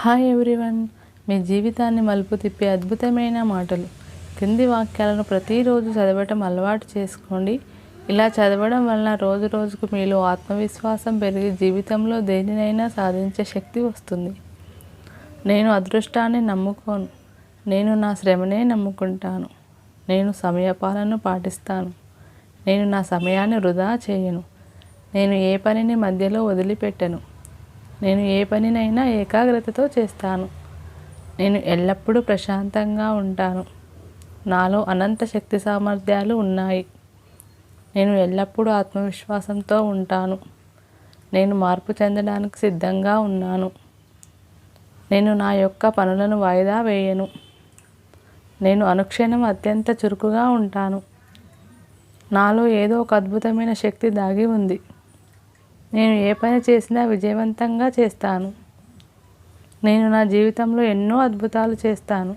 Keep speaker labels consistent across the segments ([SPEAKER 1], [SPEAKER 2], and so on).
[SPEAKER 1] Hi everyone. మీ జీవితాన్ని మలుపు తిప్పే అద్భుతమైన మాటలు. కింది వాక్యాలను ప్రతిరోజు చదవటం అలవాటు చేసుకోండి. ఇలా చదవడం వలన రోజు రోజుకు మీలో ఆత్మవిశ్వాసం పెరిగి జీవితంలో దేనినైనా సాధించే శక్తి వస్తుంది. నేను అదృష్టాన్ని నమ్ముకోను. నేను నా శ్రమనే నమ్ముకుంటాను. నేను సమయపాలను పాటిస్తాను. నేను నా సమయాన్ని వృధా చేయను. నేను ఏ పనిని మధ్యలో వదిలిపెట్టను. నేను ఏ పనినైనా ఏకాగ్రతతో చేస్తాను. నేను ఎల్లప్పుడూ ప్రశాంతంగా ఉంటాను. నాలో అనంత శక్తి సామర్థ్యాలు ఉన్నాయి. నేను ఎల్లప్పుడూ ఆత్మవిశ్వాసంతో ఉంటాను. నేను మార్పు చెందడానికి సిద్ధంగా ఉన్నాను. నేను నా యొక్క పనులను వాయిదా వేయను. నేను అనుక్షణం అత్యంత చురుకుగా ఉంటాను. నాలో ఏదో ఒక అద్భుతమైన శక్తి దాగి ఉంది. నేను ఏ పని చేసినా విజయవంతంగా చేస్తాను. నేను నా జీవితంలో ఎన్నో అద్భుతాలు చేస్తాను.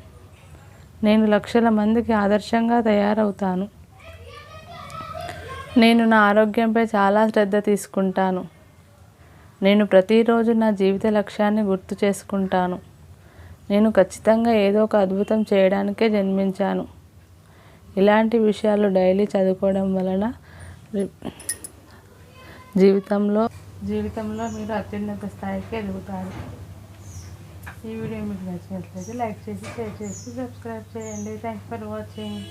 [SPEAKER 1] నేను లక్షల మందికి ఆదర్శంగా తయారవుతాను. నేను నా ఆరోగ్యంపై చాలా శ్రద్ధ తీసుకుంటాను. నేను ప్రతిరోజు నా జీవిత లక్ష్యాన్ని గుర్తు చేసుకుంటాను. నేను ఖచ్చితంగా ఏదో ఒక అద్భుతం చేయడానికే జన్మించాను. ఇలాంటి విషయాలు డైలీ చదువుకోవడం వలన జీవితంలో? జీవితంలో మీరు అత్యున్నత స్థాయికి ఎదుగుతారు. ఈ వీడియో మీకు నచ్చినట్లయితే లైక్ చేసి షేర్ చేసి సబ్స్క్రైబ్ చేయండి. Thanks for watching